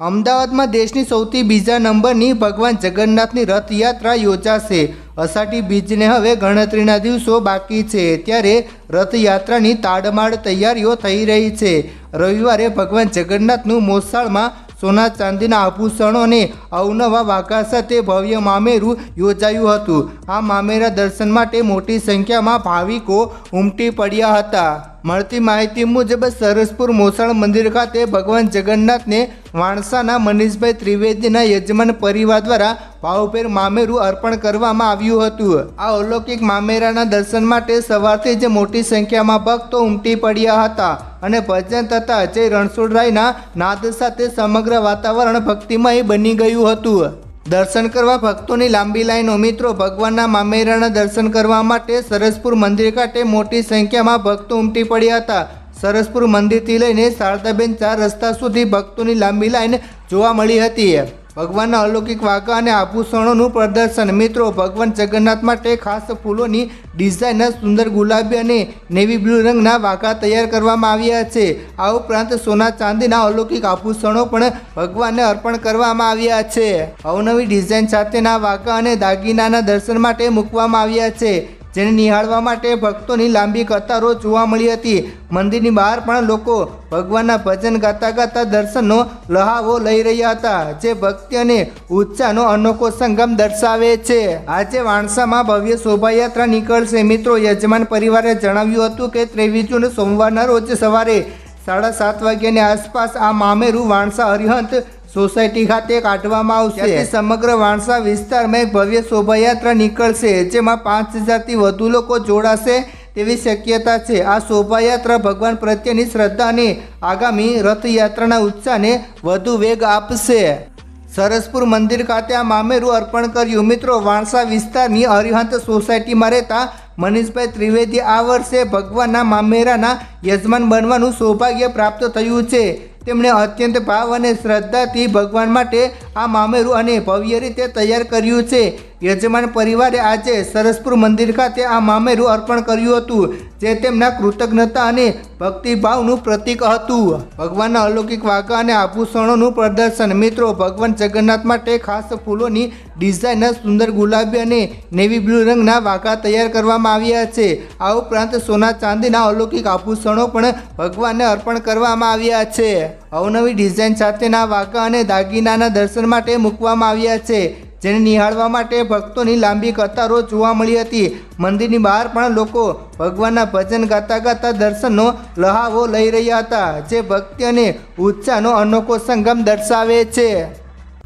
અમદાવાદમાં દેશની સૌથી બીજા નંબરની ભગવાન જગન્નાથની રથયાત્રા યોજાશે. અષાઢી બીજને હવે ગણતરીના દિવસો બાકી છે. ત્યારે રથયાત્રાની તાડમાડ તૈયારીઓ થઈ રહી છે. રવિવારે ભગવાન જગન્નાથનું મોસાળમાં સોના ચાંદીના આભૂષણો અને અવનવા વાઘા સાથે ભવ્ય મામેરું યોજાયું હતું. આ મામેરા દર્શન માટે મોટી સંખ્યામાં ભાવિકો ઉમટી પડ્યા હતા. મળતી માહિતી મુજબ સરસપુર મોસાળ મંદિર ખાતે ભગવાન જગન્નાથને વાણસાના મનીષભાઈ ત્રિવેદીના યજમાન પરિવાર દ્વારા ભાવભેર મામેરું અર્પણ કરવામાં આવ્યું હતું. આ અલૌકિક મામેરાના દર્શન માટે સવારથી જ મોટી સંખ્યામાં ભક્તો ઉમટી પડ્યા હતા. અને ભજન તથા અજય રણછોડરાયના નાદ સાથે સમગ્ર વાતાવરણ ભક્તિમય બની ગયું હતું. દર્શન કરવા ભક્તોની લાંબી લાઈનો. મિત્રો, ભગવાનના મામેરાના દર્શન કરવા માટે સરસપુર મંદિર ખાતે મોટી સંખ્યામાં ભક્તો ઉમટી પડ્યા હતા. સરસપુર મંદિરથી લઈને શારદાબેન ચાર રસ્તા સુધી ભક્તોની લાંબી લાઈન જોવા મળી હતી. ભગવાનના અલૌકિક વાઘા અને આભૂષણોનું પ્રદર્શન. મિત્રો, ભગવાન જગન્નાથ માટે ખાસ ફૂલોની ડિઝાઇનના સુંદર ગુલાબી અને નેવી બ્લુ રંગના વાઘા તૈયાર કરવામાં આવ્યા છે. આ ઉપરાંત સોના ચાંદીના અલૌકિક આભૂષણો પણ ભગવાનને અર્પણ કરવામાં આવ્યા છે. અવનવી ડિઝાઇન સાથેના વાઘા અને દાગીનાના દર્શન માટે મૂકવામાં આવ્યા છે, જેને નિહાળવા માટે ભક્તોની લાંબી કતારો જોવા મળી હતી. મંદિરની બહાર પણ લોકો ભગવાનના ભજન ગાતા ગાતા દર્શનનો લહાવો લઈ રહ્યા હતા. જે ભક્તિ અને ઉત્સાહનો અનોખો સંગમ દર્શાવે છે. આજે વાણસામાં ભવ્ય શોભાયાત્રા નીકળશે. મિત્રો, યજમાન પરિવારે જણાવ્યું હતું કે ત્રેવીસ જૂન સોમવારના રોજ સવારે સાડા સાત વાગ્યાની આસપાસ આ મામેરું વાણસા હરિહંત સોસાયટી ખાતે કાઢવામાં આવશે. સમગ્ર વાણસા વિસ્તારમાં ભવ્ય શોભાયાત્રા નીકળશે, જેમાં પાંચ હજારથી વધુ લોકો જોડાશે. તેવી શક્યતા છે. આ શોભાયાત્રા ભગવાન પ્રત્યેની શ્રદ્ધાને આગામી રથયાત્રાના ઉત્સાહને વધુ વેગ આપશે. સરસપુર મંદિર ખાતે આ મામેરું અર્પણ કર્યું. મિત્રો, વાણસા વિસ્તારની અરિહંત સોસાયટીમાં રહેતા મનીષભાઈ ત્રિવેદી આ વર્ષે ભગવાનના મામેરાના યજમાન બનવાનું સૌભાગ્ય પ્રાપ્ત થયું છે. તેમણે અત્યંત ભાવ અને શ્રદ્ધાથી ભગવાન માટે આ મામેરું અને ભવ્ય રીતે તૈયાર કર્યું છે. યજમાન પરિવારે આજે સરસપુર મંદિર ખાતે આ મામેરું અર્પણ કર્યું હતું, જે તેમના કૃતજ્ઞતા અને ભક્તિભાવનું પ્રતીક હતું. ભગવાનના અલૌકિક વાઘા અને આભૂષણોનું પ્રદર્શન. મિત્રો, ભગવાન જગન્નાથ માટે ખાસ ફૂલોની ડિઝાઇનના સુંદર ગુલાબી અને નેવી બ્લુ રંગના વાઘા તૈયાર કરવામાં આવ્યા છે. આ ઉપરાંત સોના ચાંદીના અલૌકિક આભૂષણો પણ ભગવાનને અર્પણ કરવામાં આવ્યા છે. અવનવી ડિઝાઇન સાથેના વાઘા અને દાગીનાના દર્શન માટે મૂકવામાં આવ્યા છે. જેને નિહાળવા માટે ભક્તોની લાંબી કતારો જોવા મળી હતી. મંદિરની બહાર પણ લોકો ભગવાનના ભજન ગાતા ગાતા દર્શનનો લહાવો લઈ રહ્યા હતા, જે ભક્તિ અને ઉત્સાહનો અનોખો સંગમ દર્શાવે છે.